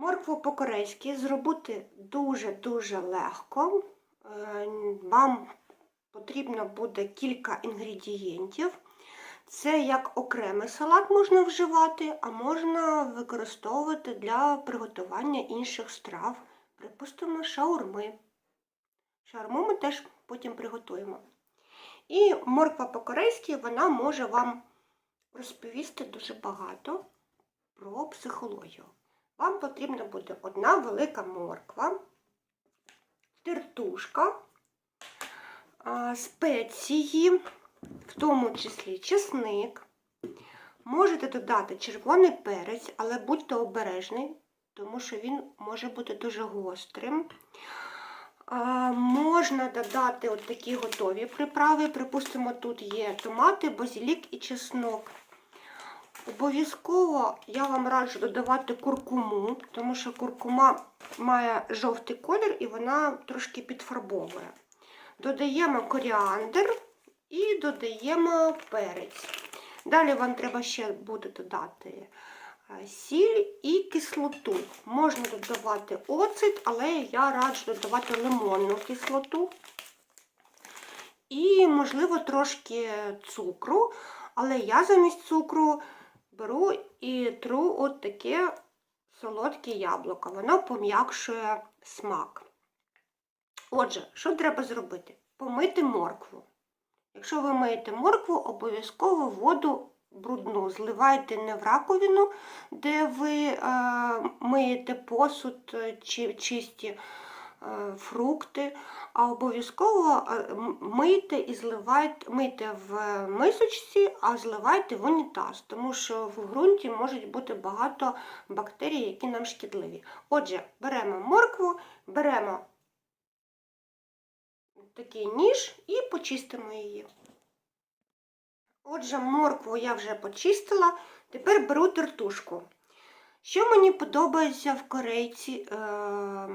Моркву по-корейськи зробити дуже-дуже легко. Е, Вам потрібно буде кілька інгредієнтів. Це як окремий салат можна вживати, а можна використовувати для приготування інших страв, припустимо, шаурми. Шаурму ми теж потім приготуємо. І морква по-корейськи вона може вам розповісти дуже багато про психологію. Вам потрібна буде одна велика морква, тертушка, спеції, в тому числі чесник. Можете додати червоний перець, але будьте обережні, тому що він може бути дуже гострим. Можна додати от такі готові приправи. Припустимо, тут є томати, базилік і чеснок. Обов'язково я вам раджу додавати куркуму, тому що куркума має жовтий колір і вона трошки підфарбовує. Додаємо коріандр і додаємо перець. Далі вам треба ще буде додати е, сіль і кислоту. Можна додавати оцет, але я раджу додавати лимонну кислоту. І, можливо, трошки цукру, але я замість цукру беру і тру от таке солодке яблуко. Воно пом'якшує смак. Отже, що треба зробити? Помити моркву. Якщо ви миєте моркву, обов'язково воду брудну зливайте не в раковину, де ви е, миєте посуд е, чи чисті фрукти, а обов'язково е, мийте і зливайте, мийте в мисочці, а зливайте в унітаз, тому що в ґрунті можуть бути багато бактерій, які нам шкідливі. Отже, беремо моркву, беремо такий ніж і почистимо її. Отже, моркву я вже почистила, тепер беру тертушку. Що мені подобається в корейці, е,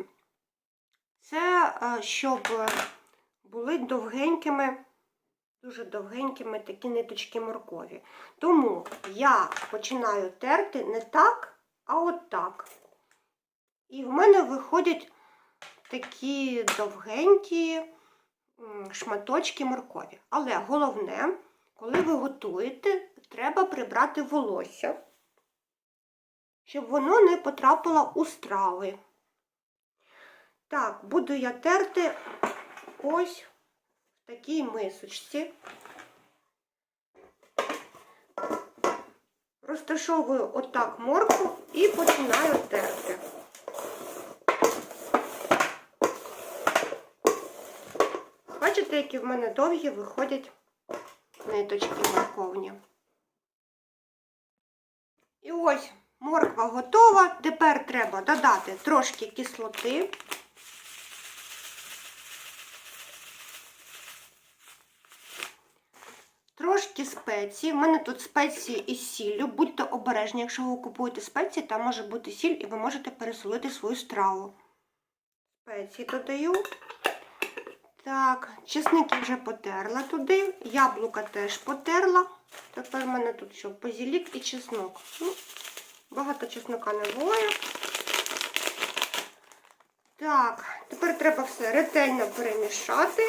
це е, щоб були довгенькими, дуже довгенькими такі ниточки моркові. Тому я починаю терти не так, а от так. І в мене виходять такі довгенькі шматочки моркові. Але головне, коли ви готуєте, треба прибрати волосся, щоб воно не потрапило у страви. Так, буду я терти ось в такій мисочці. Розташовую отак моркву і починаю терти. Бачите, які в мене довгі виходять ниточки морковні. І ось морква готова. Тепер треба додати трошки кислоти. Трошки спеції. У мене тут спеції із сіллю. Будьте обережні, якщо ви купуєте спеції, там може бути сіль і ви можете пересолити свою страву. Спеції додаю. Так, чесники вже потерла туди, яблука теж потерла. Тепер в мене тут що, базилік і чеснок. Ну, багато чеснока не буває. Так, тепер треба все ретельно перемішати.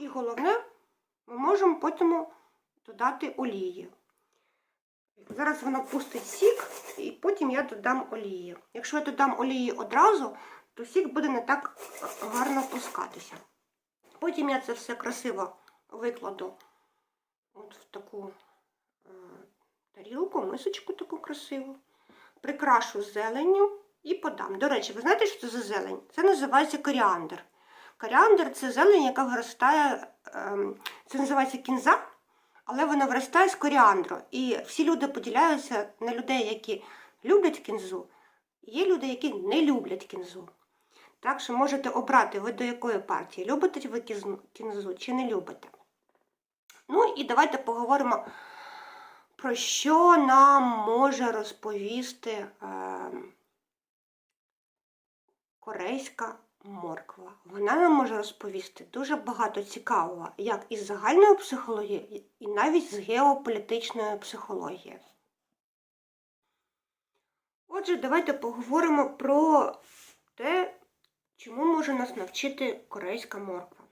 І головне, ми потім додати олії. Зараз вона пустить сік, і потім я додам олії. Якщо я додам олії одразу, то сік буде не так гарно пускатися. Потім я це все красиво викладу от в таку е, тарілку, мисочку таку красиву, прикрашу зеленню і подам. До речі, ви знаєте, що це за зелень? Це називається коріандр. Коріандр це зелень, яка виростає, ем, це називається кінза, але вона виростає з коріандру. І всі люди поділяються на людей, які люблять кінзу, є люди, які не люблять кінзу. Так що можете обрати, ви до якої партії, любите ви кінзу чи не любите. Ну і давайте поговоримо, про що нам може розповісти е, корейська морква. Вона нам може розповісти дуже багато цікавого, як із загальної психології, і навіть з геополітичної психології. Отже, давайте поговоримо про те, чому може нас навчити корейська морква.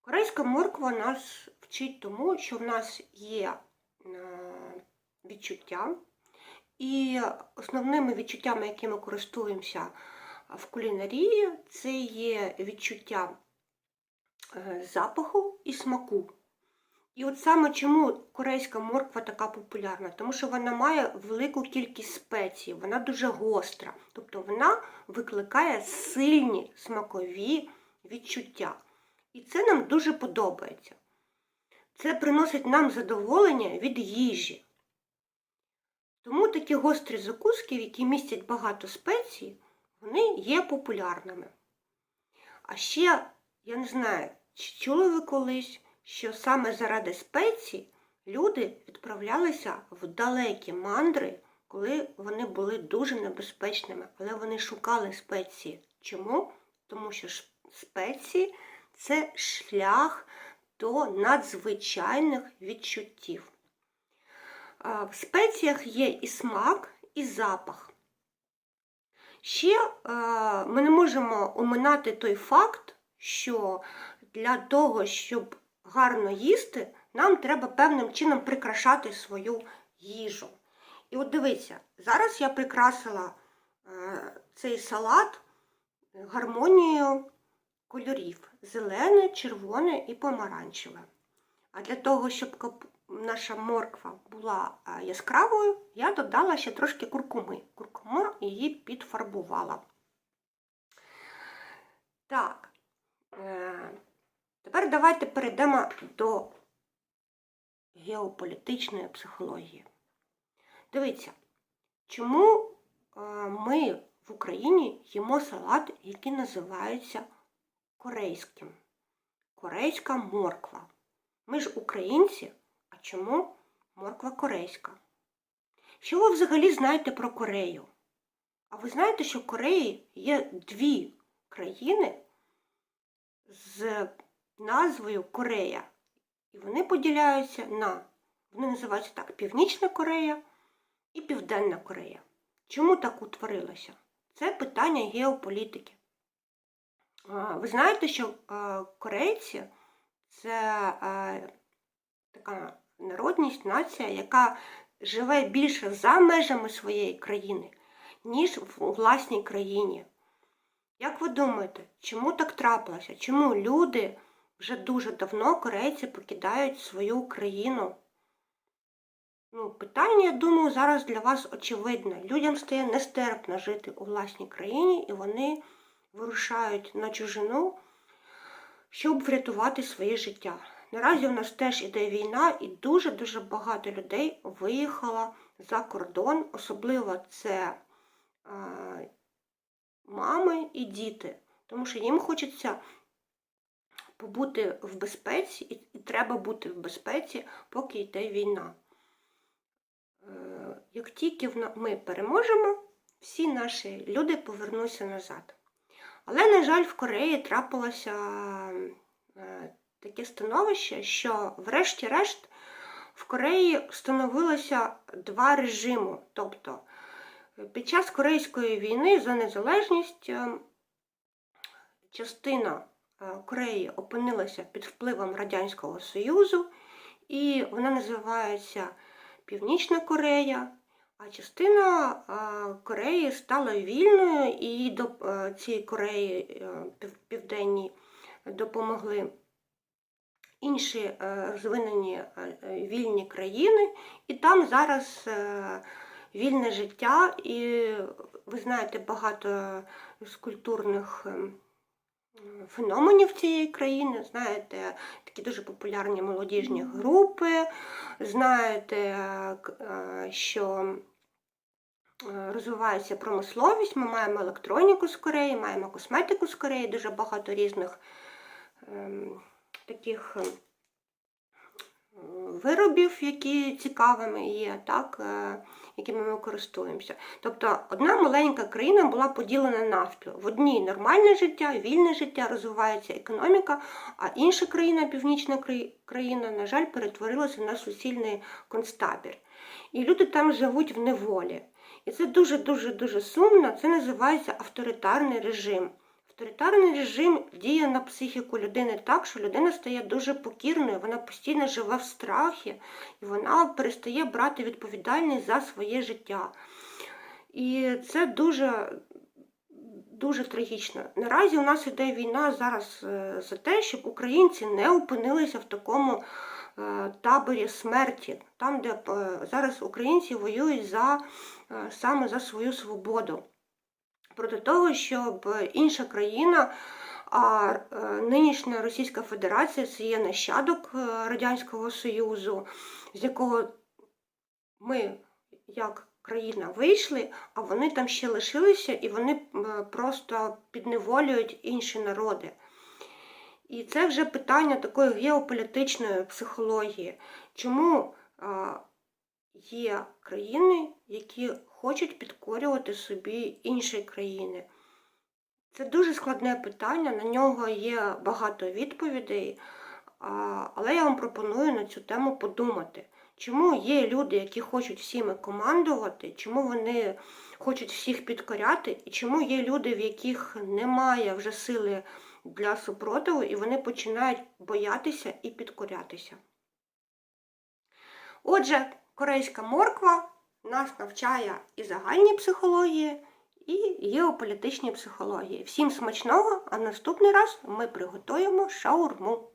Корейська морква нас вчить тому, що в нас є е, відчуття, і основними відчуттями, якими користуємося в кулінарії, це є відчуття е, запаху і смаку. І от саме чому корейська морква така популярна? Тому що вона має велику кількість спецій, вона дуже гостра, тобто вона викликає сильні смакові відчуття. І це нам дуже подобається. Це приносить нам задоволення від їжі. Тому такі гострі закуски, які містять багато спецій, вони є популярними. А ще, я не знаю, чи чули ви колись, що саме заради спецій люди відправлялися в далекі мандри, коли вони були дуже небезпечними, але вони шукали спеції. Чому? Тому що спеції це шлях до надзвичайних відчуттів. В спеціях є і смак, і запах. Ще е, ми не можемо оминати той факт, що для того, щоб гарно їсти, нам треба певним чином прикрашати свою їжу. І от дивіться, зараз я прикрасила е, цей салат гармонією кольорів: зелене, червоне і помаранчеве. А для того, щоб наша морква була е, яскравою, я додала ще трошки куркуми. Куркума її підфарбувала. Так, е, тепер давайте перейдемо до геополітичної психології. Дивіться, чому е, ми в Україні їмо салат, який називається корейським. Корейська морква. Ми ж українці, а чому морква корейська? Що ви взагалі знаєте про Корею? А ви знаєте, що в Кореї є дві країни з назвою Корея. І вони поділяються на, вони називаються так, Північна Корея і Південна Корея. Чому так утворилося? Це питання геополітики. Ви знаєте, що корейці це а, така народність, нація, яка живе більше за межами своєї країни, ніж в власній країні. Як ви думаєте, чому так трапилося? Чому люди вже дуже давно корейці покидають свою країну? Ну, питання, я думаю, зараз для вас очевидне. Людям стає нестерпно жити у власній країні, і вони вирушають на чужину, щоб врятувати своє життя. Наразі у нас теж іде війна, і дуже-дуже багато людей виїхало за кордон, особливо це а, мами і діти, тому що їм хочеться побути в безпеці, і треба бути в безпеці, поки йде війна. Е, Як тільки ми переможемо, всі наші люди повернуться назад. Але, на жаль, в Кореї трапилося е, таке становище, що, врешті-решт, в Кореї встановилося два режими. Тобто, е, під час Корейської війни за незалежність е, частина е, Кореї опинилася під впливом Радянського Союзу, і вона називається Північна Корея. А частина е, Кореї стала вільною, і до цієї Кореї південній допомогли інші е, розвинені е, вільні країни, і там зараз е, вільне життя, і ви знаєте багато з культурних феноменів цієї країни, знаєте, такі дуже популярні молодіжні групи, знаєте, що розвивається промисловість, ми маємо електроніку з Кореї, маємо косметику з Кореї, дуже багато різних ем, таких ем, виробів, які цікавими є, так, е, якими ми користуємося. Тобто одна маленька країна була поділена навпіл. В одній нормальне життя, вільне життя, розвивається економіка, а інша країна, північна країна, на жаль, перетворилася на суцільний концтабір. І люди там живуть в неволі. І це дуже-дуже-дуже сумно. Це називається авторитарний режим. Авторитарний режим діє на психіку людини так, що людина стає дуже покірною, вона постійно живе в страхі, і вона перестає брати відповідальність за своє життя. І це дуже, дуже трагічно. Наразі у нас іде війна зараз е, за те, щоб українці не опинилися в такому е, таборі смерті, там, де е, зараз українці воюють за, саме за свою свободу. Проти того, щоб інша країна, а е, нинішня Російська Федерація це є нащадок е, Радянського Союзу, з якого ми, як країна, вийшли, а вони там ще лишилися і вони е, просто підневолюють інші народи. І це вже питання такої геополітичної психології. Чому є країни, які хочуть підкорювати собі інші країни? Це дуже складне питання, на нього є багато відповідей, але я вам пропоную на цю тему подумати. Чому є люди, які хочуть всіми командувати, чому вони хочуть всіх підкоряти, і чому є люди, в яких немає вже сили для супротиву, і вони починають боятися і підкорятися. Отже, корейська морква нас навчає і загальній психології, і геополітичній психології. Всім смачного, а наступний раз ми приготуємо шаурму.